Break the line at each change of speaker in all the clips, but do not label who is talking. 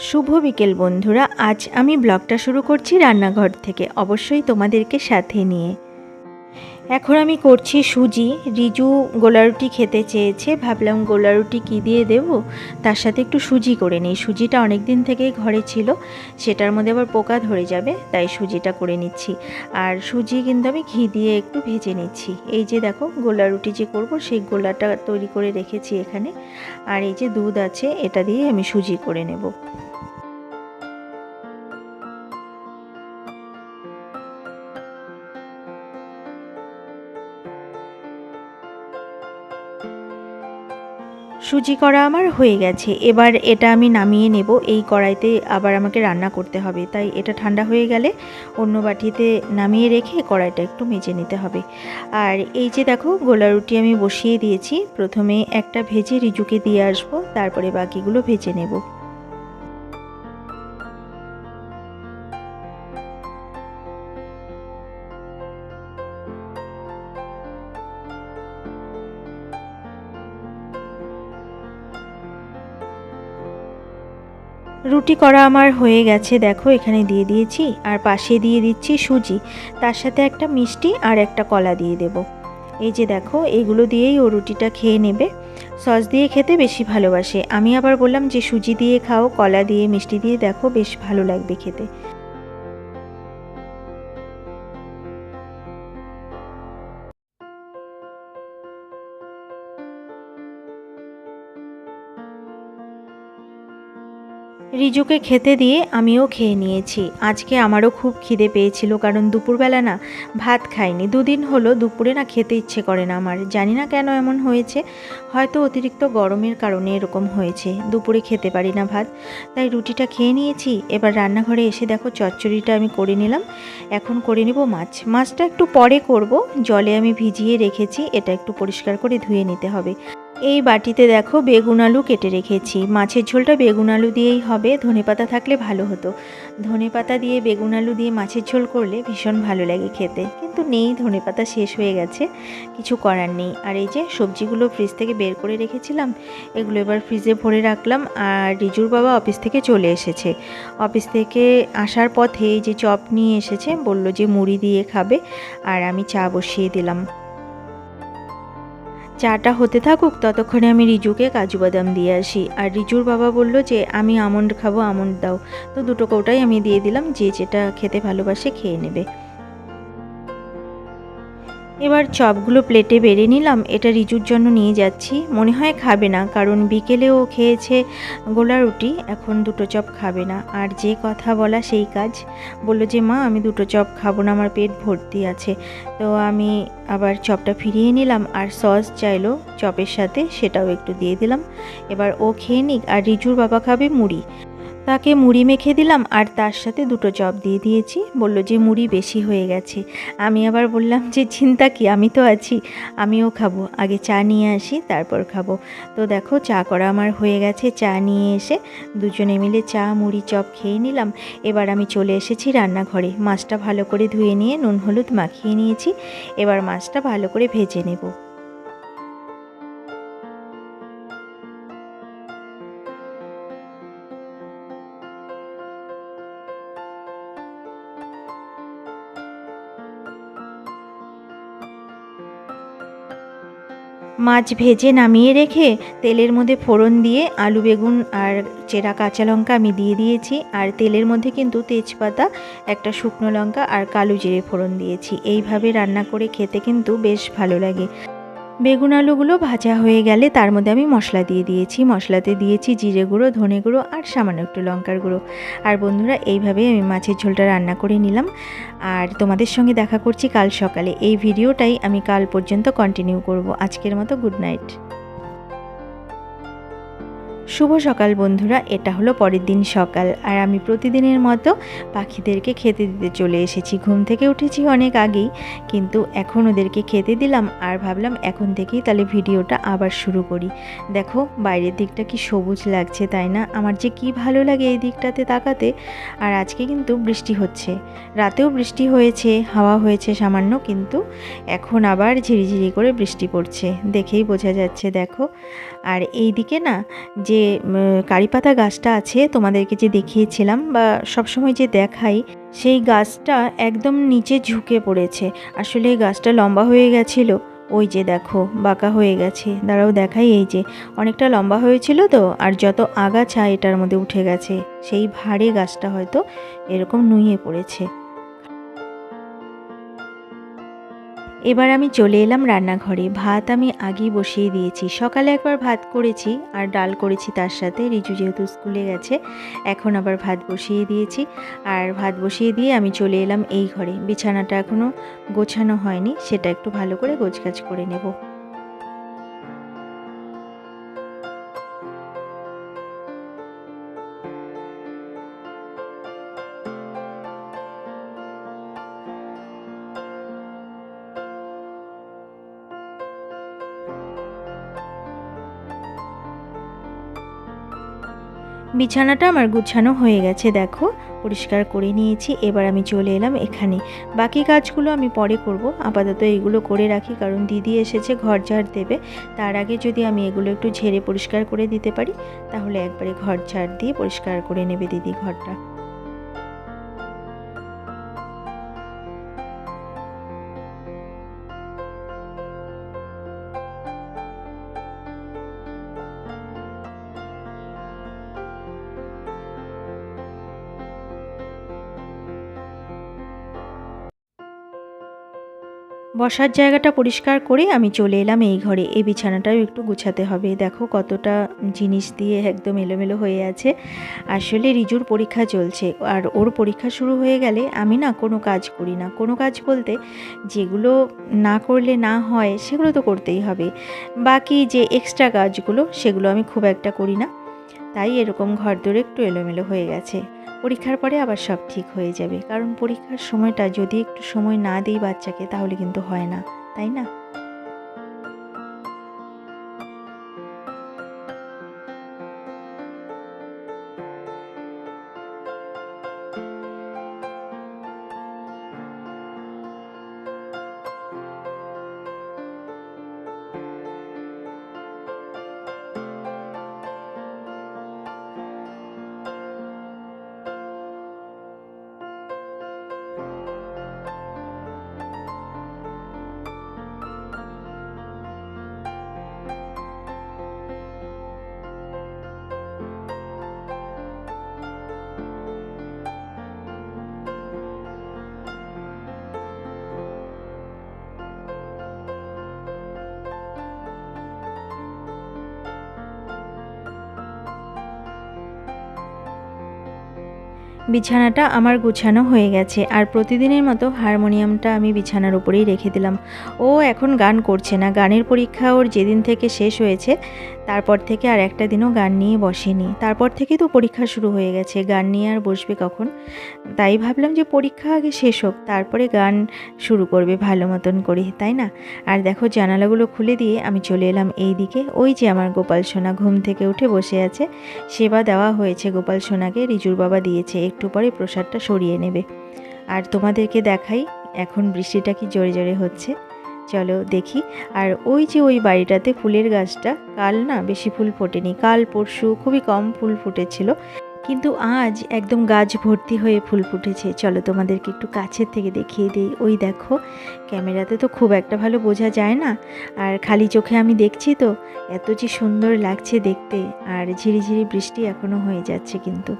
শুভ বিকেল বন্ধুরা, আজ আমি ব্লগটা শুরু করছি রান্নাঘর থেকে, অবশ্যই তোমাদেরকে সাথে নিয়ে। এখন আমি করছি সুজি, রিজু গোলারুটি খেতে চেয়েছে, ভাবলাম গোলারুটি কী দিয়ে দেব, তার সাথে একটু সুজি করে নিই। সুজিটা অনেক দিন থেকেই ঘরে ছিল, সেটার মধ্যে আবার পোকা ধরে যাবে, তাই সুজিটা করে নিচ্ছি। আর সুজি কিন্তু আমি ঘি দিয়ে একটু ভেজে নিচ্ছি। এই যে দেখো গোলা রুটি যে করব, সেই গোলাটা তৈরি করে রেখেছি এখানে। আর এই যে দুধ আছে, এটা দিয়ে আমি সুজি করে নেব। সুজি করা আমার হয়ে গেছে। এবার এটা আমি নামিয়ে নেব। এই কড়াইতে আবার আমাকে রান্না করতে হবে। তাই এটা ঠান্ডা হয়ে গেলে অন্য বাটিতে নামিয়ে রেখে কড়াইটা একটু মেজে নিতে হবে। আর এই যে দেখো গোলা রুটি আমি বসিয়ে দিয়েছি। প্রথমে একটা ভেজে রিজুকে দিয়ে আসব। তারপরে বাকিগুলো ভেজে নেব। রুটি করা আমার হয়ে গেছে, দেখো, এখানে দিয়ে দিয়েছি। আর পাশে দিয়ে দিচ্ছি সুজি। তার সাথে একটা মিষ্টি আর একটা কলা দিয়ে দেব। এই যে দেখো, এগুলো দিয়েই ও রুটিটা খেয়ে নেবে। সস দিয়ে খেতে বেশি ভালোবাসে। আমি আবার বললাম যে, সুজি দিয়ে খাও, কলা দিয়ে, মিষ্টি দিয়ে, দেখো, বেশ ভালো লাগবে খেতে। রিজুকে খেতে দিয়ে আমিও খেয়ে নিয়েছি। আজকে আমারও খুব খিদে পেয়েছিল কারণ দুপুরবেলা না ভাত খাইনি। দুদিন হলো দুপুরে না খেতে ইচ্ছে করে না আমার। জানি না কেন এমন হয়েছে। হয়তো অতিরিক্ত গরমের কারণে এরকম হয়েছে। দুপুরে খেতে পারি না ভাত। তাই রুটিটা খেয়ে নিয়েছি। এবার রান্নাঘরে এসে দেখো চচ্চড়িটা আমি করে নিলাম। এখন করে নিব মাছ। মাছটা একটু পরে করব। জলে আমি ভিজিয়ে রেখেছি। এটা একটু পরিষ্কার করে ধুয়ে নিতে হবে। এই বাটিতে দেখো বেগুন আলু কেটে রেখেছি। মাছের ঝোলটা বেগুন আলু দিয়েই হবে। ধনেপাতা থাকলে ভালো হতো। ধনেপাতা দিয়ে বেগুন আলু দিয়ে মাছের ঝোল করলে ভীষণ ভালো লাগে খেতে। কিন্তু নেই ধনেপাতা শেষ হয়ে গেছে। কিছু করার নেই। আর এই যে সবজিগুলো ফ্রিজ থেকে বের করে রেখেছিলাম, এগুলো এবার ফ্রিজে ভরে রাখলাম। আর রিজুর বাবা অফিস থেকে চলে এসেছে। অফিস থেকে আসার পথে এই যে চপ নিয়ে এসেছে, বলল যে মুড়ি দিয়ে খাবে। আর আমি চা বসিয়ে দিলাম। চাটা হতে থাকুক, ততক্ষণে আমি রিজুকে কাজু বাদাম দিয়ে আসি। আর রিজুর বাবা বলল যে, আমি আমন্ড খাব, আমন্ড দাও। তো দুটো কৌটাই আমি দিয়ে দিলাম, যে যেটা খেতে ভালোবাসে খেয়ে নেবে। এবার চপগুলো প্লেটে বেড়ে নিলাম। এটা রিজুর জন্য নিয়ে যাচ্ছি। মনে হয় খাবে না, কারণ বিকেলে ও খেয়েছে গোলা রুটি। এখন দুটো চপ খাবে না। আর যে কথা বলা সেই কাজ। বলল যে, মা, আমি দুটো চপ খাব না, আমার পেট ভর্তি আছে। তো আমি আবার চপটা ফিরিয়ে নিলাম। আর সস চাইলো চপের সাথে, সেটাও একটু দিয়ে দিলাম। এবার ও খেয়ে নিক। আর রিজুর বাবা খাবে মুড়ি। তাকে মুড়ি মেখে দিলাম আর তার সাথে দুটো চপ দিয়ে দিয়েছি। বলল যে মুড়ি বেশি হয়ে গেছে। আমি আবার বললাম যে, চিন্তা কি? আমি তো আছি। আমিও খাব। আগে চা নিয়ে আসি, তারপর খাব। তো দেখো, চা করা আমার হয়ে গেছে। চা নিয়ে এসে দুজনে মিলে চা, মুড়ি, চপ খেয়ে নিলাম। এবার আমি চলে এসেছি রান্নাঘরে। মাছটা ভালো করে ধুয়ে নিয়ে নুন, হলুদ মাখিয়ে নিয়েছি। এবার মাছটা ভালো করে ভেজে নেব। মাছ ভেজে নামিয়ে রেখে তেলের মধ্যে ফোড়ন দিয়ে আলু বেগুন আর চেরা কাঁচা লঙ্কা আমি দিয়ে দিয়েছি। আর তেলের মধ্যে কিন্তু তেজপাতা, একটা শুকনো লঙ্কা আর কালো জিরে ফোড়ন দিয়েছি। এইভাবে রান্না করে খেতে কিন্তু বেশ ভালো লাগে। বেগুন আলুগুলো ভাজা হয়ে গেলে তার মধ্যে আমি মশলা দিয়ে দিয়েছি। মশলাতে দিয়েছি জিরে গুঁড়ো, ধনে গুঁড়ো আর সামান্য একটু লঙ্কার গুঁড়ো। আর বন্ধুরা, এইভাবেই আমি মাছের ঝোলটা রান্না করে নিলাম। আর তোমাদের সঙ্গে দেখা করছি কাল সকালে। এই ভিডিওটাই আমি কাল পর্যন্ত কন্টিনিউ করব। আজকের মতো গুড নাইট শুভ সকাল বন্ধুরা, এটা হলো পরের দিন সকাল। আর আমি প্রতিদিনের মতো পাখিদেরকে খেতে দিতে চলে এসেছি। ঘুম থেকে উঠেছি অনেক আগেই, কিন্তু এখন ওদেরকে খেতে দিলাম আর ভাবলাম এখন থেকেই তাহলে ভিডিওটা আবার শুরু করি। দেখো, বাইরের দিকটা কি সবুজ লাগছে, তাই না? আমার যে কি ভালো লাগে এই দিকটাতে তাকাতে। আর আজকে কিন্তু বৃষ্টি হচ্ছে। রাতেও বৃষ্টি হয়েছে, হাওয়া হয়েছে সামান্য, কিন্তু এখন আবার ঝিরিঝিরি করে বৃষ্টি পড়ছে। দেখেই বোঝা যাচ্ছে, দেখো। আর এই দিকে না, যে যে কারি পাতা গাছটা আছে, তোমাদেরকে যে দেখিয়েছিলাম বা সবসময় যে দেখাই, সেই গাছটা একদম নিচে ঝুঁকে পড়েছে। আসলে গাছটা লম্বা হয়ে গেছিল। ওই যে দেখো, বাঁকা হয়ে গেছে। দাঁড়াও দেখাই এই যে। অনেকটা লম্বা হয়েছিল তো, আর যত আগাছা এটার মধ্যে উঠে গেছে, সেই ভারে গাছটা হয়তো এরকম নুয়ে পড়েছে। এবার আমি চলে এলাম রান্নাঘরে। ভাত আমি আগেই বসিয়ে দিয়েছি। সকালে একবার ভাত করেছি আর ডাল করেছি তার সাথে। রিজু যেহেতু স্কুলে গেছে, এখন আবার ভাত বসিয়ে দিয়েছি। আর ভাত বসিয়ে দিয়ে আমি চলে এলাম এই ঘরে। বিছানাটা এখনও গোছানো হয়নি, সেটা একটু ভালো করে গোছগাছ করে নেব। বিছানাটা আমার গুছানো হয়ে গেছে, দেখো। পরিষ্কার করে নিয়েছি, এবার আমি চলে এলাম এখানে। বাকি কাজগুলো আমি পরে করব। আপাতত এগুলো করে রাখি, কারণ দিদি এসেছে ঘর ঝাড় দেবে। তার আগে যদি আমি এগুলো একটু ঝেড়ে পরিষ্কার করে দিতে পারি, তাহলে একবারে ঘর ঝাড় দিয়ে পরিষ্কার করে নেবে দিদি ঘরটা। বসার জায়গাটা পরিষ্কার করে আমি চলে এলাম এই ঘরে। এই বিছানাটাও একটু গুছাতে হবে। দেখো কতটা জিনিস দিয়ে একদম এলোমেলো হয়ে আছে। আসলে রিজুর পরীক্ষা চলছে। আর ওর পরীক্ষা শুরু হয়ে গেলে আমি না কোনো কাজ করি না। কোনো কাজ বলতে যেগুলো না করলে না হয়, সেগুলো তো করতেই হবে। বাকি যে এক্সট্রা কাজগুলো, সেগুলো আমি খুব একটা করি না। তাই এরকম ঘর দূরে একটু এলোমেলো হয়ে গেছে। পরীক্ষার পরে আবার সব ঠিক হয়ে যাবে। কারণ পরীক্ষার সময়টা যদি একটু সময় না দিই বাচ্চাকে, তাহলে কিন্তু হয় না। তাই না? বিছানাটা আমার গুছানো হয়ে গেছে আর প্রতিদিনের মতো হারমোনিয়ামটা আমি বিছানার উপরেই রেখে দিলাম। ও এখন গান করছে না। গানের পরীক্ষা ওর যেদিন থেকে শেষ হয়েছে, তারপর থেকে আর একটা দিনও গান নিয়ে বসেনি। তারপর থেকে তো পরীক্ষা শুরু হয়ে গেছে। গান নিয়ে আর বসবে কখন? তাই ভাবলাম যে পরীক্ষা আগে শেষ হোক, তারপরে গান শুরু করবে ভালো মতন করে, তাই না? আর দেখো, জানালাগুলো খুলে দিয়ে আমি চলে এলাম এই দিকে ওই যে আমার গোপাল সোনা ঘুম থেকে উঠে বসে আছে। সেবা দেওয়া হয়েছে গোপাল সোনাকে, রিজুর বাবা দিয়েছে। একটু পরে প্রসাদটা সরিয়ে নেবে। আর তোমাদেরকে দেখাই, এখন বৃষ্টিটা কি জোরে জোরে হচ্ছে। চলো দেখি। আর ওই যে ওই বাড়িটাতে ফুলের গাছটা, কাল না বেশি ফুল ফোটেনি, কাল পরশু খুবই কম ফুল ফুটেছিল। কিন্তু আজ একদম গাছ ভর্তি হয়ে ফুল ফুটেছে। চলো তোমাদেরকে একটু কাছের থেকে দেখিয়ে দিই। ওই দেখো, ক্যামেরাতে তো খুব একটা ভালো বোঝা যায় না। আর খালি চোখে আমি দেখছি তো, এত যে সুন্দর লাগছে দেখতে। আর ঝিরিঝিরি বৃষ্টি এখনও হয়ে যাচ্ছে কিন্তু।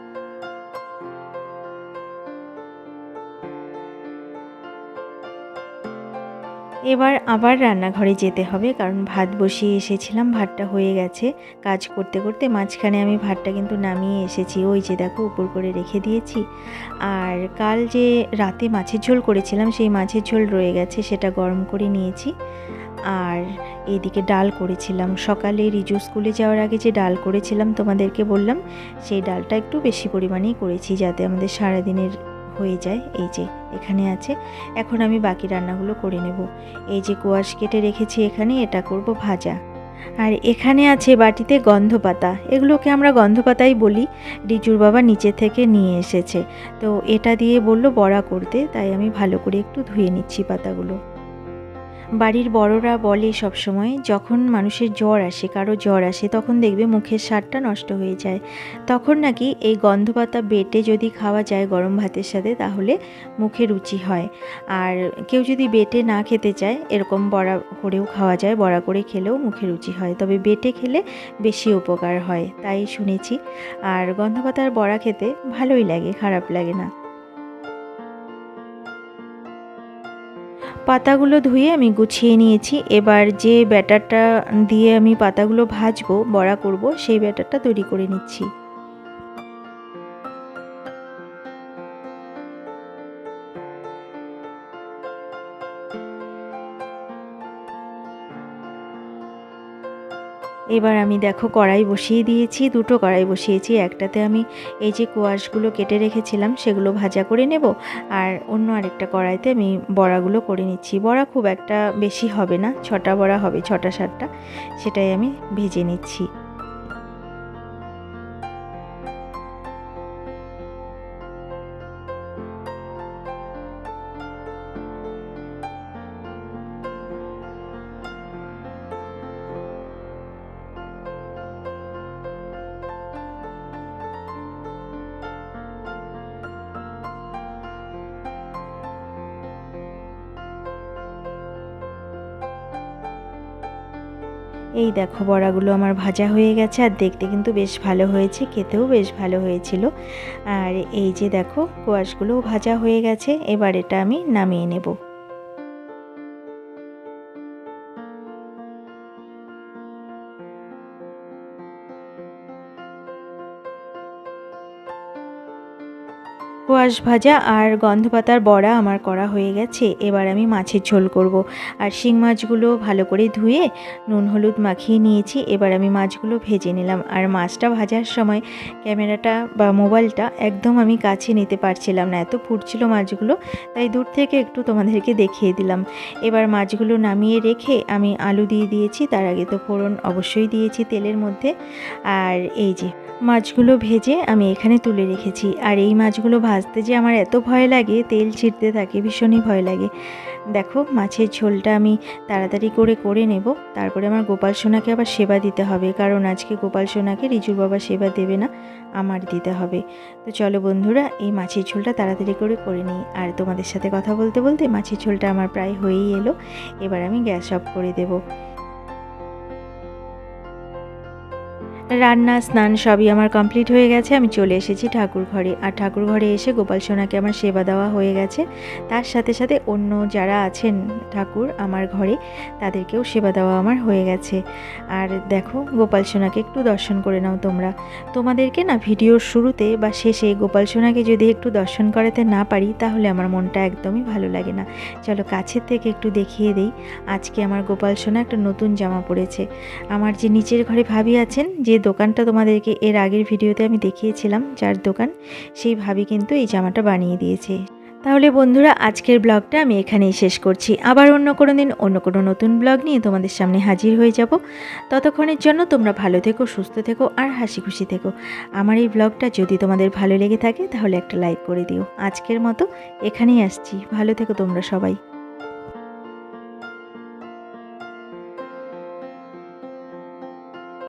এবার আবার রান্নাঘরে যেতে হবে, কারণ ভাত বসিয়ে এসেছিলাম, ভাতটা হয়ে গেছে। কাজ করতে করতে মাঝখানে আমি ভাতটা কিন্তু নামিয়ে এসেছি। ওই যে দেখো, উপর করে রেখে দিয়েছি। আর কাল যে রাতে মাছের ঝোল করেছিলাম, সেই মাছের ঝোল রয়ে গেছে, সেটা গরম করে নিয়েছি। আর এদিকে ডাল করেছিলাম। সকালে রিজু স্কুলে যাওয়ার আগে যে ডাল করেছিলাম, তোমাদেরকে বললাম, সেই ডালটা একটু বেশি পরিমাণেই করেছি, যাতে আমাদের সারাদিনের হয়ে যায়। এই যে, এখানে আছে। এখন আমি বাকি রান্নাগুলো করে নেব। এই যে কোয়াশ কেটে রেখেছি এখানে, এটা করব ভাজা। আর এখানে আছে বাটিতে গন্ধ পাতা এগুলোকে আমরা গন্ধ পাতাই বলি। রিজুর বাবা নিচে থেকে নিয়ে এসেছে। তো এটা দিয়ে বলল বড়া করতে। তাই আমি ভালো করে একটু ধুয়ে নিচ্ছি পাতাগুলো। বাড়ির বড়রা বলে সব সময় যখন মানুষের জ্বর আসে, কারও জ্বর আসে, তখন দেখবে মুখের স্বাদটা নষ্ট হয়ে যায়। তখন নাকি এই গন্ধ পাতা বেটে যদি খাওয়া যায় গরম ভাতের সাথে, তাহলে মুখে রুচি হয়। আর কেউ যদি বেটে না খেতে চায়, এরকম বড়া করেও খাওয়া যায়, বড়া করে খেলেও মুখে রুচি হয়। তবে বেটে খেলে বেশি উপকার হয়, তাই শুনেছি। আর গন্ধ পাতার বড়া খেতে ভালোই লাগে, খারাপ লাগে না। পাতাগুলো ধুয়ে আমি গুছিয়ে নিয়েছি। এবার যে ব্যাটারটা দিয়ে আমি পাতাগুলো ভাজবো, বড়া করব, সেই ব্যাটারটা তৈরি করে নিচ্ছি। এবার আমি দেখো কড়াই বসিয়ে দিয়েছি, দুটো কড়াই বসিয়েছি, একটাতে আমি এই যে কোয়াশগুলো কেটে রেখেছিলাম সেগুলো ভাজা করে নেব আর অন্য আরেকটা কড়াইতে আমি বড়াগুলো করে নিচ্ছি। বড়া খুব একটা বেশি হবে না, ছটা বড়া হবে, ছটা সাতটা, সেটাই আমি ভেজে নিচ্ছি। এই দেখো বড়াগুলো আমার ভাজা হয়ে গেছে আর দেখতে কিন্তু বেশ ভালো হয়েছে, খেতেও বেশ ভালো হয়েছিল। আর এই যে দেখো, কোয়াশগুলোও ভাজা হয়ে গেছে, এবার এটা আমি নামিয়ে নেব। কোয়াশ ভাজা আর গন্ধ পাতার বড়া আমার করা হয়ে গেছে, এবার আমি মাছের ঝোল করব। আর শিং মাছগুলো ভালো করে ধুয়ে নুন হলুদ মাখিয়ে নিয়েছি, এবার আমি মাছগুলো ভেজে নিলাম। আর মাছটা ভাজার সময় ক্যামেরাটা বা মোবাইলটা একদম আমি কাছে নিতে পারছিলাম না, এত ফুটছিল মাছগুলো, তাই দূর থেকে একটু তোমাদেরকে দেখিয়ে দিলাম। এবার মাছগুলো নামিয়ে রেখে আমি আলু দিয়ে দিয়েছি, তার আগে তো ফোড়ন অবশ্যই দিয়েছি তেলের মধ্যে। আর এই যে মাছগুলো ভেজে আমি এখানে তুলে রেখেছি। আর এই মাছগুলো ভাজতে যে আমার এত ভয় লাগে, তেল ছিটতে থাকে, ভীষণই ভয় লাগে। দেখো, মাছের ঝোলটা আমি তাড়াতাড়ি করে করে নেব। তারপরে আমার গোপাল সোনাকে আবার সেবা দিতে হবে। কারণ আজকে গোপাল সোনাকে রিজুর বাবা সেবা দেবে না, আমার দিতে হবে। তো চলো বন্ধুরা, এই মাছের ঝোলটা তাড়াতাড়ি করে করে নিই। আর তোমাদের সাথে কথা বলতে বলতে মাছের ঝোলটা আমার প্রায় হয়েই এলো। এবার আমি গ্যাস অফ করে দেবো। রান্না, স্নান সবই আমার কমপ্লিট হয়ে গেছে। আমি চলে এসেছি ঠাকুর ঘরে। আর ঠাকুর ঘরে এসে গোপাল সোনাকে আমার সেবা দেওয়া হয়ে গেছে। তার সাথে সাথে অন্য যারা আছেন ঠাকুর আমার ঘরে, তাদেরকেও সেবা দেওয়া আমার হয়ে গেছে। আর দেখো, গোপাল সোনাকে একটু দর্শন করে নাও তোমরা। তোমাদেরকে না ভিডিওর শুরুতে বা শেষে গোপাল সোনাকে যদি একটু দর্শন করাতে না পারি, তাহলে আমার মনটা একদমই ভালো লাগে না। চলো কাছের থেকে একটু দেখিয়ে দেই। আজকে আমার গোপাল সোনা একটা নতুন জামা পরেছে। আমার যে নিচের ঘরে ভাবি আছেন, যে দোকানটা তোমাদেরকে এর আগের ভিডিওতে আমি দেখিয়েছিলাম, যার দোকান সেই ভাবি কিন্তু এই জামাটা বানিয়ে দিয়েছে। তাহলে বন্ধুরা, আজকের ব্লগটা আমি এখানেই শেষ করছি। আবার অন্য কোনো দিন, অন্য কোনো নতুন ব্লগ নিয়ে তোমাদের সামনে হাজির হয়ে যাব। ততক্ষণের জন্য তোমরা ভালো থেকো, সুস্থ থেকো আর হাসি খুশি থেকো। আমার এই ব্লগটা যদি তোমাদের ভালো লেগে থাকে, তাহলে একটা লাইক করে দিও। আজকের মতো এখানেই আসছি। ভালো থেকো তোমরা সবাই।